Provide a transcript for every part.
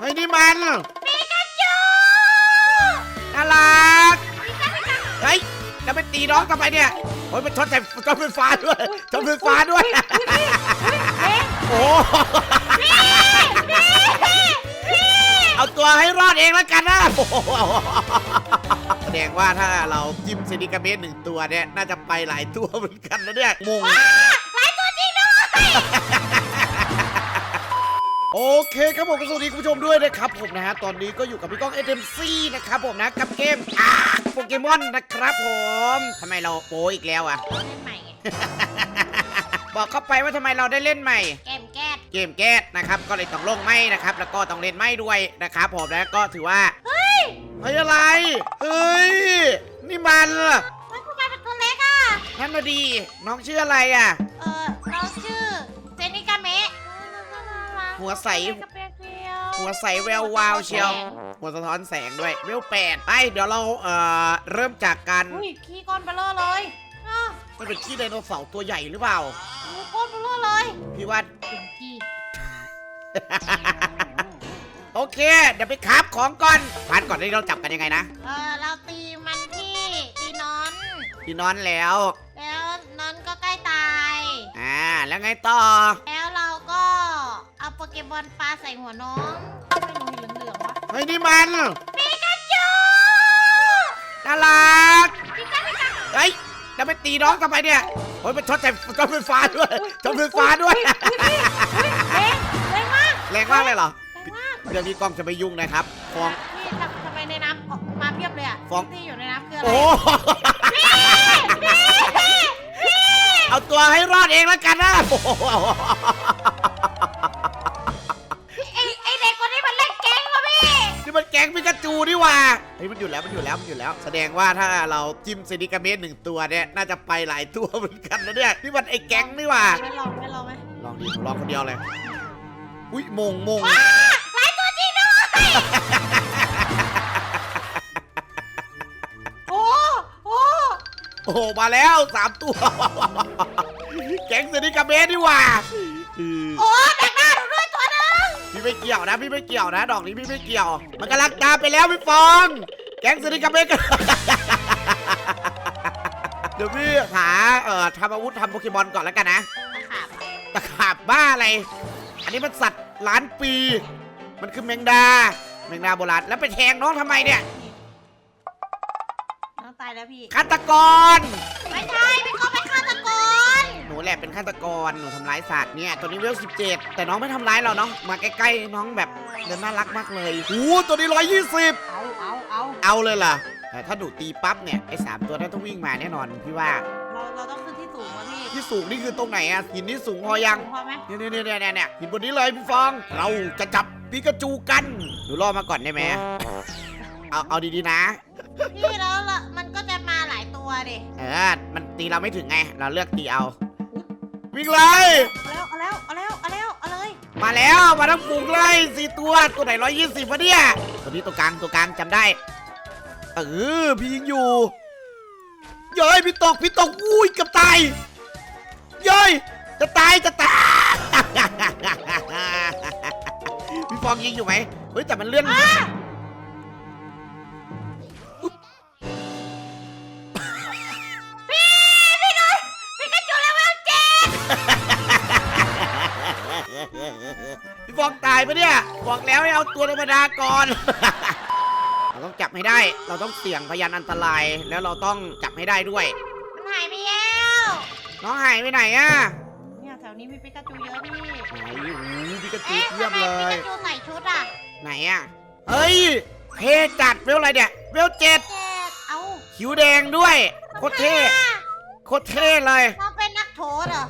เฮ้ยนี่มันปิกาจูน่ารักเฮ้ยจะไปตีน้องทำไมเนี่ยโอ้ยมันช็อตใส่ช็อตไฟฟ้าด้วยช็อตไฟฟ้าด้วยเอ๊ะโอ้เอาตัวให้รอดเองแล้วกันนะโอ้โหแสดงว่าถ้าเราจิ้มซินิกาเมตหนึ่งตัวเนี่ย น่าจะไปหลายตัวเหมือนกันนะเนี่ยงงหลายตัวจริงด้วย โอเคครับผมก็สวัสดีคุณผู้ชมด้วยนะครับผมนะฮะตอนนี้ก็อยู่กับพี่ก้อง SMC นะครับผมนะกับเกมอ่าโปเกมอนนะครับผมทำไมเราโปอีกแล้วอะเล่นใหม่ไงบอกเข้าไปว่าทำไมเราได้เล่นใหม่ เกมแก๊สเกมแก๊สนะครับก็เลยต้องลงไม่นะครับแล้วก็ต้องเล่นไม่ด้วยนะครับผมนะก็ถือว่าเฮ้ยเฮ้ยอะไรเฮ้ยนี่มันเฮ้ยทำไมเป็นตัวเล็กอะนั่นน่ะดีน้องชื่ออะไรอะ วใส กระเปียกเดียวหัวใสแวววาวเชียว หัวสะท้อนแสงด้วยเวลแปดไปเดี๋ยวเราเอ่อเริ่มจากการอุ้ยขี้ก้อนเบลเลอร์เลยอ้าวมันเป็นขี้ไดโนเสาร์ตัวใหญ่หรือเปล่าดูก้อนเบลเลอร์เลยพี่ว่า เป็นขี้โอเค เดี๋ยวไปคราฟของก่อนพานก่อนที่เราจับกันยังไงนะเออเราตีมันที่ตีนอน พี่นอนแล้ว แล้วนอนก็ใกล้ตาย อ่า แล้วไงต่อแล้วเราก็ เอาโปเกมอนปลาใส่หัวน้องไม่รู้เห็นเหลืองๆวะเฮ้ยนี่มันปิกาจูน่ารักปิกาปิกาเฮ้ยจะไปตีน้องทำไมเนี่ยโอ้ยมันช็อตใส่ช็อตไฟฟ้าด้วยช็อตไฟฟ้าด้วย เฮ้ยเฮ้ยแรงมากแรงมากเลยเหรอแรงมากเรื่องนี้กล้องจะไม่ยุ่งนะครับฟองพี่ทำทำไมในน้ำออกมาเพียบเลยอะฟ้อง ที่อยู่ในน้ำคืออะไรโอ้เอาตัวให้รอดเองแล้วกันนะโอ้โห ก๊งปิกาจูนี่หว่าเฮ้ยมันอยู่แล้วมันอยู่แล้วมันอยู่แล้ว แสดงว่าถ้าเราจิ้มซินิกาเมตหนึ่งตัวเนี่ยน่าจะไปหลายตัวเหมือนกันนะเนี่ยนี่มันไอ้แก๊งนี่หว่าไม่ลองไม่ลองไหมลองดิลองคนเดียวเลยอุ้ยมงมงหลายตัวจริงด้วยโอ้โอ้โอ้โหมาแล้วสามตัว แก๊งซินิกาเมตนี่หว่าอือโอ้ พี่ไม่เกี่ยวนะ พี่ไม่เกี่ยวนะ ดอกนี้พี่ไม่เกี่ยว มันกำลังตามไปแล้วพี่ฟอง แก๊งซินิกาเมตกันเดี๋ยวพี่หาเอ่อทำอาวุธทำโปเกมอนก่อนแล้วกันนะขาบตะขาบบ้าอะไร อันนี้มันสัตว์ล้านปี มันคือแมงดา แมงดาโบราณ แล้วไปแทงน้องทำไมเนี่ย น้องตายแล้วพี่ฆาตกร ไม่ใช่พี่ก็เป็นฆาตกรหนู แหละเป็นฆาตกรหนูทำร้ายสัตว์เนี่ยตัวนี้เวล17 แต่น้องไม่ทำร้ายเราเนาะมาใกล้ๆน้องแบบเดินน่ารักมากเลยโอ้ตัวนี้ 120 เอาเอาเอาเอาเลยล่ะแต่ถ้าหนูตีปั๊บเนี่ยไอ้สามตัวนั้นต้องวิ่งมาแน่นอนพี่ว่าเราเราต้องขึ้นที่สูงวะพี่ที่สูงนี่คือตรงไหนอะหินนี่สูงพอยังสูพอไหมเนี่ยเนี่ยเนี่ยเนี่ยเนี่ยหินบนนี้เลยพี่ฟอง เราจะจับปิกาจูกันหนูรอมาก่อนได้ไหมเอาเอาดีๆนะ พี่แล้วละมันก็จะมาหลายตัวดิเออ มันตีเราไม่ถึงไง เราเลือกตีเอา วิ่งเลยเอาแล้วเอาแล้วเอาแล้วเอาแล้วเอาเลยมาแล้วมาทั้งฝูงเลยสี่ตัวตัวไหนร้อยยี่สิบวะเนี่ยตัวนี้ตัวกลางตัวกลางจำได้เออพี่ยิงอยู่เย้ยพี่ตกพี่ตกอุ้ยเกับตายเย้ยจะตายจะตายพี่ฟองยิงอยู่ไหมเฮ้ยแต่มันเลื่อน ปะเนี่ย บอกแล้วให้เอาตัวธรรมดาก่อน เราต้องจับให้ได้ เราต้องเสี่ยงพยานอันตราย แล้วเราต้องจับให้ได้ด้วย มันหายไปแล้วน้องหายไปไหนอะเนี่ยแถวนี้มีปิกาจูเยอะพี่ไหนโอ้โหพี่กระจูเอ๊ะเทียทำบไมเลปิย กาจูใส่ชุดอะไหนอะเฮ้ย เท่จัดเวลอะไรเนี่ยเวลเจ็ดเจ็ดเอาคิ้วแดงด้วย โคตรเท่ โคตรเท่เลย เราเป็นนักโทษเหรอ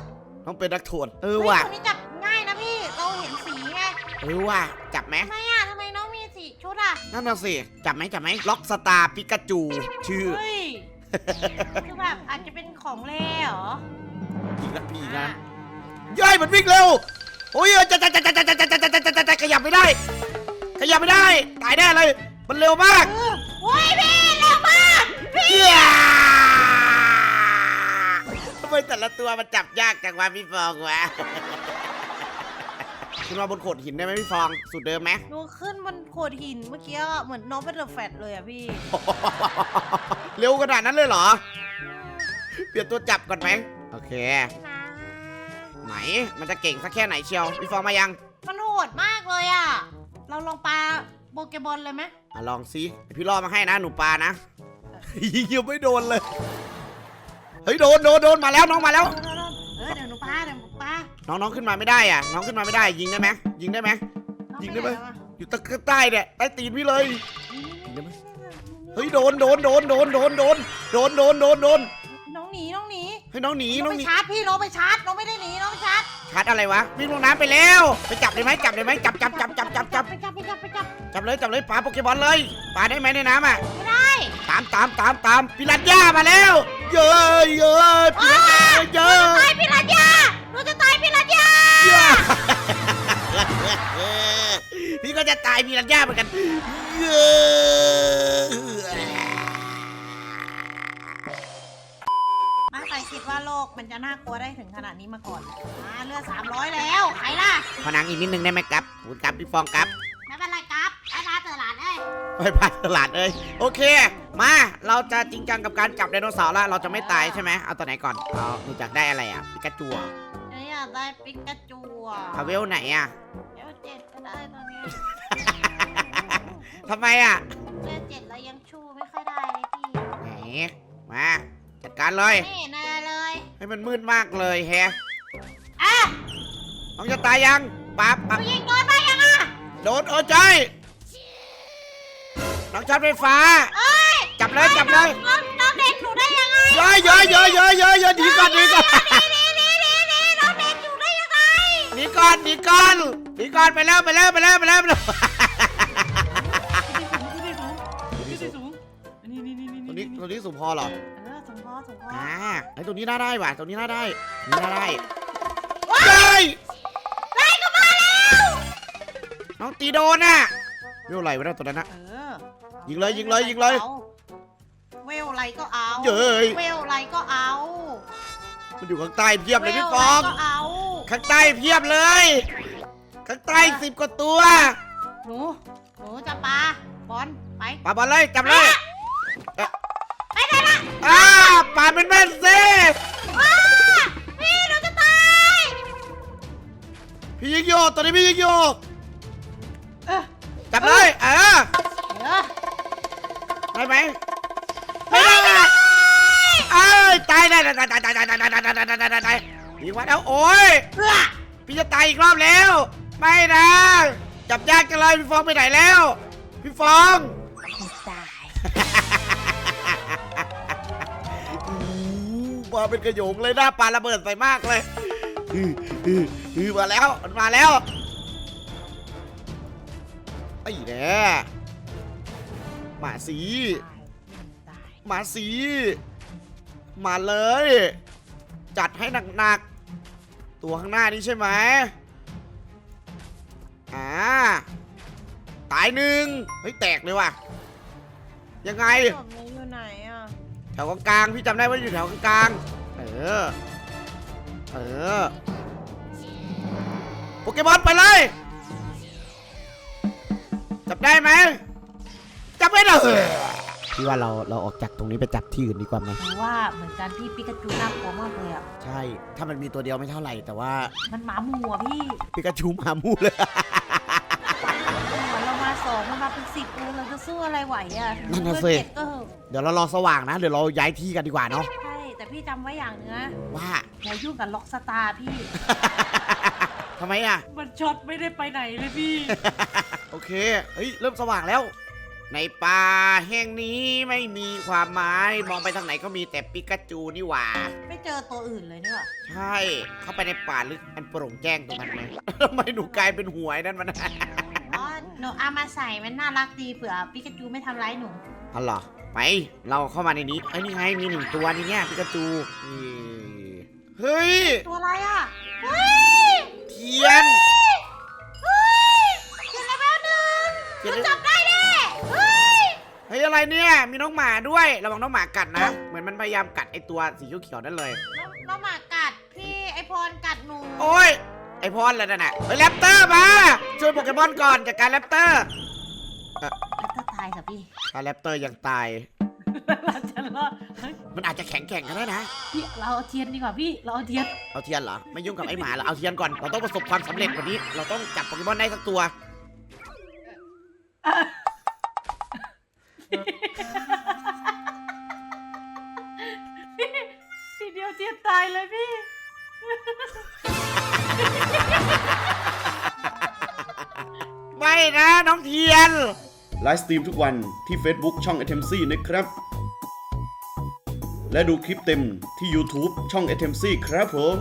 ต้องเป็นนักโทษเออเฮ้ยว่ะตัวนี้จั เออว่ะจับไหมทำไมอะทำไมน้องมีสีชุดอะนั่นน่ะสิจับไหมจับไหมล็อกสตาร์ปิกาจู ชื่อ เฮ้ย คือแบบอาจจะเป็นของเล่เหรออีกแล้วพี่อีกแล้วนะย่อยมันวิ่งเร็วโอ้ยจะจะจะจะจะจะจะจะจะจะจะจะขยับไม่ได้ ขยับไม่ได้ตายแน่เลย มันเร็วมากเออโอ้ยพี่เร็วมากพี่เฮียทำไมแต่ละตัวมันจับยากจังวะพี่ฟองวะ ขึ้นมาบนโขดหินได้ไหมพี่ฟองสุดเดิมไหม หนูขึ้นบนโขดหินเมื่อกี้อะเหมือนน้องเป็นเดอะแฟตเลยอะพี่ เร็วขนาดนั้นเลยเหรอ เปลี่ยนตัวจับก่อนไหมโอเคไหนมันจะเก่งสักแค่ไหนเชียวพี่ฟองมายังมันโหดมากเลยอะเราลองปาโปเกบอลเลยไหมอะลองซิเดี๋ยวพี่ล่อมาให้นะหนูปลานะ ยิงยังไม่โดนเลย เฮ้ยโดนโดนโดนมาแล้วน้องมาแล้ว เอ น้องน้องขึ้นมาไม่ได้อะ น้องขึ้นมาไม่ได้ ยิงได้ไหมยิงได้ไหมน้อยิงได้ไหมปแล้วอะอยู่ตะใต้เนี่ยใต้ตีนพี่เลย ยิงได้ไหม เฮ้ยโดนโดนโดนโดนโดนโดนโดนโดนโดนโดนน้องหนีน้องหนีให้น้องหนีน้น้อองงไปหนีชาร์จพี่น้องไปชาร์จน้องไม่ได้หนีน้องไปชาร์จชาร์จอะไรวะวิ่งลงน้ำไปแล้วไปจับได้ไหมจับได้ไหมจับจับจับจับจับจับไปจับไปจับไปจับจับเลยจับเลยปลาโปเกมอนเลยปลาได้ไหมในน้ำอะ ไม่ได้ตามตามตามตามปิรันย่ามาแล้ว เย้ยเย้ยปิรันย่าเย้ยตายพี่รัญญา พี่ก็จะตายปิรันย่าเหมือนกันเย้ยไม่ใครคิดว่าโลกมันจะน่ากลัวได้ถึงขนาดนี้มาก่อนมาเลือด300แล้วใครล่ะขอนังอีกนิดนึงได้ไหมครับคุณครับพี่ฟองครับไม่เป็นไรครับไอ้ร้านเตอหลานเอ้ยไปพาตลาดเอ้ยโอเค มาเราจะจริงจังกับการจับไดโนเสาร์แล้วเราจะไม่ตายใช่ไหมเอาตัวไหนก่อนเอาหนูอยากได้อะไรอะปิกาจูเหรอหนูอยากได้ปิกาจูอะทาเวลไหนอะเลือดเจ็ดก็ได้ตอนนี้ทำไมอะเลือดเจ็ดแล้วยังชูไม่ค่อยได้เลยพี่ไหนมาจัดการเลย ไม่เห็นอะไรเลยให้มันมืดมากเลยแฮะอะน้องจะตายยังปั๊บปั๊บผู้หญิงโดนมายังอะโดนโอ้ใจน้องช็อตไฟฟ้า เอ้ยจับเลยจับเลย น้องน้องเด็กหนูได้ยังไง เยอะเยอะเยอะเยอะเยอะเยอะหนีก่อนหนีก่อน ก่อนหนีก่อนหนีก่อนไปแล้วไปแล้วไปแล้วไปแล้วไปแล้วที่สูงนี่นี่นี่นี่ตัวนี้ตัวนี้สูงพอเหรอเออสมพอสมพออ่าไอ้ตัวนี้น่าได้ว่ะตัวนี้น่าได้นี้น่าได้เฮ้ยไล่ก็มาแล้วน้องตีโดนน่ะเรื่องอะไรวะเนี่ยตัวนั้นนะเออยิงเลยยิงเลยยิงเลย เวลอะไรก็เอาเย้ย เวลอะไรก็เอามันอยู่ข้างใต้เพียบเลยพี่ฟองะไรก็เอา ข้างใต้เพียบเลย ข้างใต้สิบกว่าตัวหนูหนูจะปาบอลไปปาบอลเลยจับเลยไปไหนล่ะอ้าปาเป็นแม่นสิว้าพี่หนูจะตายพี่ยิงโยกตัวนี้พี่ยิงโยกเออจับเลยเออเออได้ไหมไม่ได้อะเอ้ยตายได้ตายตายตายตายตายตายตายตายตา ยตายตายตายยิงมาแล้วโอ้ยเพื่อพี่จะตายอีกรอบแล้ว ไม่นะ จับยากจังเลยพี่ฟองไปไหนแล้ว พี่ฟองตายอู้มาเป็นกระโยงเลยหน้าปลาระเบิดใส่มากเลยอื้ออื้ออื้อมาแล้วมันมาแล้วไอ้แน่มาสีตายมาสีมาเลย จัดให้หนักๆ ตัวข้างหน้านี้ใช่ไหมอ่าตายหนึ่งเฮ้ยแตกเลยว่ะ ยังไงศพนี้อยู่ไหนอะแถวกลางๆพี่จำได้ว่าอยู่แถวกลางๆเออ เออ โปเกมอนไปเลย จับได้ไหม จับไม่ได้ พี่ว่าเราเราออกจากตรงนี้ไปจับที่อื่นดีกว่าไหมหรือว่าเหมือนกันพี่ปิกาจูน่ากลัวมากเลยอะ ใช่ ถ้ามันมีตัวเดียวไม่เท่าไหร่แต่ว่ามันหมาหมูอะพี่ปิกาจูหมามูเลยเหมือนเรามาสองมันมาเป็นสิบเลยเราจะสู้อะไรไหวอะนั่นน่ะเพื่อสิ เจ็ดก็เหอะเดี๋ยวเรารอสว่างนะเดี๋ยวเราย้ายที่กันดีกว่าเนาะใช่ แต่พี่จำไว้อย่างเนื้อะว่าอย่ายุ่งกับล็อกสตาร์พี่ ทำไมอะ มันช็อตไม่ได้ไปไหนเลยพี่ โอเคเฮ้ยเริ่มสว่างแล้ว ในป่าแห่งนี้ไม่มีความหมายมองไปทางไหนก็มีแต่ปิกาจูนี่หว่า ไม่เจอตัวอื่นเลยเนี่ย ใช่ เข้าไปในป่าลึกอันโปร่งแจ้งตรงนั้นไหม ทำไมหนูกลายเป็นหวยนั่นมัน อ๋อ หนูเอามาใส่มันน่ารักดีเผื่อปิกาจูไม่ทำร้ายหนูอ๋อเหรอไป เราเข้ามาในนี้ไอ้ยนี่ไงมีหนึ่งตัวนี่เนี่ยปิกาจูนี่เฮ้ย ตัวอะไรอะเฮ้ย เฮ้ยอะไรเนี่ย มีน้องหมาด้วย ระวังน้องหมากัดนะ เหมือนมันพยายามกัดไอตัวสีเขียวๆนั่นเลย น้องน้องหมากัดพี่ไอพรกัดหนูโอ้ย ไอพอนแล้วนั่นน่ะเฮ้ยแรปเตอร์มา ช่วยโปเกมอนก่อนจัดการแรปเตอร์แล้วก็ตายค่ะพี่ถ้าแรปเตอร์ยังตาย เราจะรอดเฮ้ยมันอาจจะแข็งแกร่งก็ได้นะ พี่เราเอาเทียนดีกว่าพี่เราเอาเทียนเอาเทียนเหรอ ไม่ยุ่งกับไอ้หมาเหรอเอาเทียนก่อน เราต้องประสบความสำเร็จกว่านี้ เราต้องจับโปเกมอนได้สักตัว ทีเดียวเทียนตายเลยพี่ ไม่นะน้องเทียน ไลฟ์สตรีมทุกวันที่ Facebook ช่อง a t e m c นะครับ และดูคลิปเต็มที่ YouTube ช่อง a t e m c ครับผม